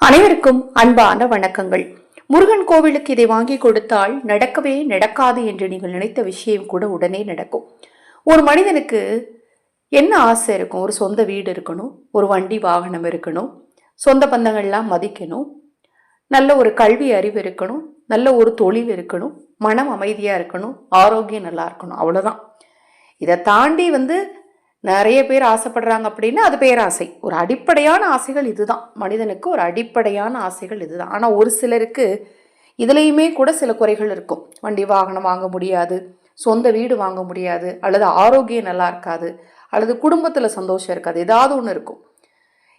அனைவருக்கும் அன்பான வணக்கங்கள். முருகன் கோவிலுக்கு இதை வாங்கி கொடுத்தால் நடக்கவே நடக்காது என்று நீங்கள் நினைத்த விஷயம் கூட உடனே நடக்கும். ஒரு மனிதனுக்கு என்ன ஆசை இருக்கும்? ஒரு சொந்த வீடு இருக்கணும் ஒரு வண்டி வாகனம் இருக்கணும் சொந்த பந்தங்கள்லாம் மதிக்கணும் நல்ல ஒரு கல்வி அறிவு இருக்கணும் நல்ல ஒரு தொழில் இருக்கணும் மனம் அமைதியாக இருக்கணும் ஆரோக்கியம் நல்லா இருக்கணும் அவ்வளோதான் இதை தாண்டி வந்து நிறைய பேர் ஆசைப்படுறாங்க அப்படின்னா அது பேராசை. ஒரு அடிப்படையான ஆசைகள் இதுதான். மனிதனுக்கு ஒரு அடிப்படையான ஆசைகள் இதுதான். ஆனால் ஒரு சிலருக்கு இதுலேயுமே கூட சில குறைகள் இருக்கும். வண்டி வாகனம் வாங்க முடியாது சொந்த வீடு வாங்க முடியாது அல்லது ஆரோக்கியம் நல்லா இருக்காது அல்லது குடும்பத்தில் சந்தோஷம் இருக்காது. ஏதாவது ஒன்று இருக்கும்.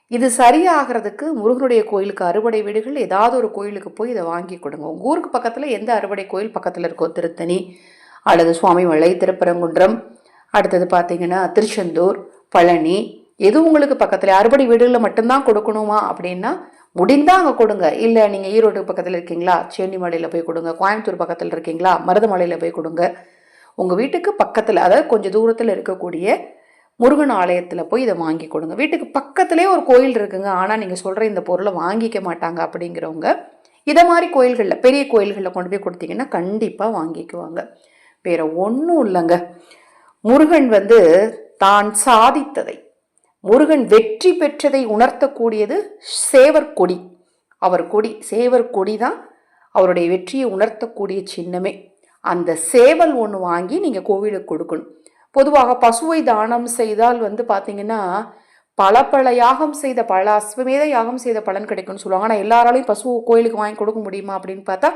இது சரியாகிறதுக்கு முருகனுடைய கோயிலுக்கு அறுவடை வீடுகள் ஏதாவது ஒரு கோயிலுக்கு போய் இதை வாங்கி கொடுங்க. உங்கள் ஊருக்கு பக்கத்தில் எந்த அறுவடை கோயில் பக்கத்தில் இருக்கோ? திருத்தணி அல்லது சுவாமி மலை திருப்பரங்குன்றம் அடுத்தது பார்த்தீங்கன்னா திருச்செந்தூர் பழனி. எது உங்களுக்கு பக்கத்தில்? அறுபடி வீடுகளில் மட்டும்தான் கொடுக்கணுமா? அப்படின்னா முடிந்தால் அங்கே கொடுங்க. இல்லை நீங்கள் ஈரோடு பக்கத்தில் இருக்கீங்களா? சென்னிமலையில் போய் கொடுங்க. கோயம்புத்தூர் பக்கத்தில் இருக்கீங்களா? மருதமலையில் போய் கொடுங்க. உங்கள் வீட்டுக்கு பக்கத்தில் அதாவது கொஞ்சம் தூரத்தில் இருக்கக்கூடிய முருகன் ஆலயத்தில் போய் இதை வாங்கி கொடுங்க. வீட்டுக்கு பக்கத்துலேயே ஒரு கோயில் இருக்குங்க. ஆனால் நீங்கள் சொல்கிற இந்த பொருளை வாங்கிக்க மாட்டாங்க அப்படிங்கிறவங்க இதை மாதிரி கோயில்களில் பெரிய கோயில்களில் கொண்டு போய் கொடுத்தீங்கன்னா கண்டிப்பாக வாங்கிக்குவாங்க. வேற ஒன்றும் இல்லைங்க. முருகன் வந்து தான் சாதித்ததை. முருகன் வெற்றி பெற்றதை உணர்த்தக்கூடியது சேவர் கொடி. அவர் கொடி சேவர் கொடி தான் அவருடைய வெற்றியை உணர்த்தக்கூடிய சின்னமே. அந்த சேவல் ஒன்று வாங்கி நீங்கள் கோவிலுக்கு கொடுக்கணும். பொதுவாக பசுவை தானம் செய்தால் வந்து பார்த்தீங்கன்னா பல பல யாகம் செய்த பல அஸ்வமேத யாகம் செய்த பலன் கிடைக்கும்னு சொல்லுவாங்க. ஆனால் எல்லாராலையும் பசு கோயிலுக்கு வாங்கி கொடுக்க முடியுமா அப்படின்னு பார்த்தா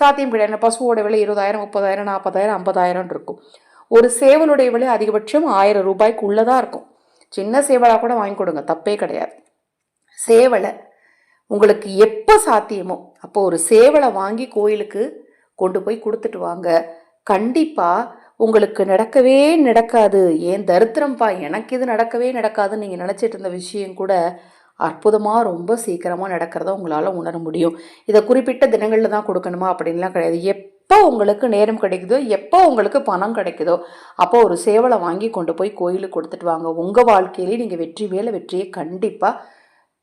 சாத்தியம் கிடையாது. பசுவோட விலை இருபதாயிரம் முப்பதாயிரம் நாற்பதாயிரம் ஐம்பதாயிரம் இருக்கும். ஒரு சேவலுடைய விலை அதிகபட்சம் ஆயிரம் ரூபாய்க்கு உள்ளதாக இருக்கும். சின்ன சேவலாக கூட வாங்கி கொடுங்க தப்பே கிடையாது. சேவலை உங்களுக்கு எப்போ சாத்தியமோ அப்போ ஒரு சேவலை வாங்கி கோயிலுக்கு கொண்டு போய் கொடுத்துட்டு வாங்க. கண்டிப்பாக உங்களுக்கு நடக்கவே நடக்காது. ஏன் தரித்திரம்ப்பா எனக்கு இது நடக்கவே நடக்காதுன்னு நீங்கள் நினச்சிட்டு இருந்த விஷயம் கூட அற்புதமாக ரொம்ப சீக்கிரமாக நடக்கிறத உங்களால் உணர முடியும். இதை குறிப்பிட்ட தினங்களில் தான் கொடுக்கணுமா அப்படின்லாம் கிடையாது. எப்போ உங்களுக்கு நேரம் கிடைக்குதோ எப்போ உங்களுக்கு பணம் கிடைக்குதோ அப்போ ஒரு சேவலை வாங்கி கொண்டு போய் கோயிலுக்கு கொடுத்துட்டு வாங்க. உங்கள் வாழ்க்கையிலேயே நீங்கள் வெற்றி மேலே வெற்றியை கண்டிப்பாக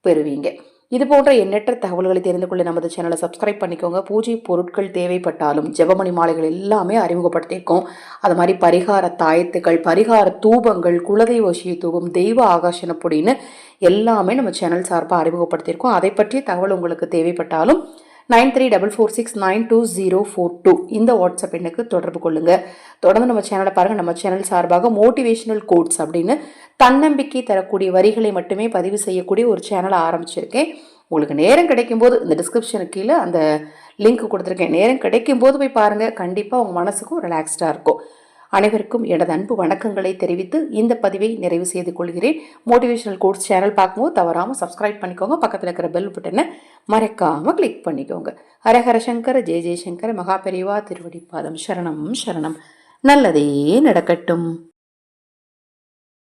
பெறுவீங்க. இது போன்ற எண்ணற்ற தகவல்களை தெரிந்து கொள்ள நமது சேனலை சப்ஸ்கிரைப் பண்ணிக்கோங்க. பூஜை பொருட்கள் தேவைப்பட்டாலும் ஜெபமணி மாலைகள் எல்லாமே அறிமுகப்படுத்தியிருக்கோம். அது மாதிரி பரிகார தாயத்துக்கள் பரிகார தூபங்கள் குலதெய்வ வசிய தூபம் தெய்வ ஆகாஷன பொடின்னு எல்லாமே நம்ம சேனல் சார்பாக அறிமுகப்படுத்தியிருக்கோம். அதை பற்றிய தகவல் உங்களுக்கு தேவைப்பட்டாலும் nine three double four six nine two zero four two இந்த வாட்ஸ்அப் எண்ணுக்கு தொடர்பு கொள்ளுங்கள் தொடர்ந்து நம்ம சேனலை பாருங்கள் நம்ம சேனல் சார்பாக மோட்டிவேஷனல் கோட்ஸ் அப்படின்னு தன்னம்பிக்கை தரக்கூடிய வரிகளை மட்டுமே பதிவு செய்யக்கூடிய ஒரு சேனலை ஆரம்பிச்சிருக்கேன். உங்களுக்கு நேரம் கிடைக்கும்போது இந்த டிஸ்கிரிப்ஷனுக்கு கீழே அந்த லிங்க் கொடுத்துருக்கேன். நேரம் கிடைக்கும்போது போய் பாருங்கள் கண்டிப்பாக உங்கள் மனசுக்கும் ரிலாக்ஸ்டாக இருக்கும். அனைவருக்கும் எனது அன்பு வணக்கங்களை தெரிவித்து இந்த பதிவை நிறைவு செய்து கொள்கிறேன். மோட்டிவேஷனல் கோட்ஸ் சேனல் பார்க்கும்போது தவறாமல் சப்ஸ்கிரைப் பண்ணிக்கோங்க. பக்கத்தில் இருக்கிற பெல் பட்டனை மறக்காமல் கிளிக் பண்ணிக்கோங்க. ஹரஹர சங்கர் ஜெய ஜெயசங்கர் மகாபெரிவா திருவடிப்பாதம் சரணம் சரணம். நல்லதே நடக்கட்டும்.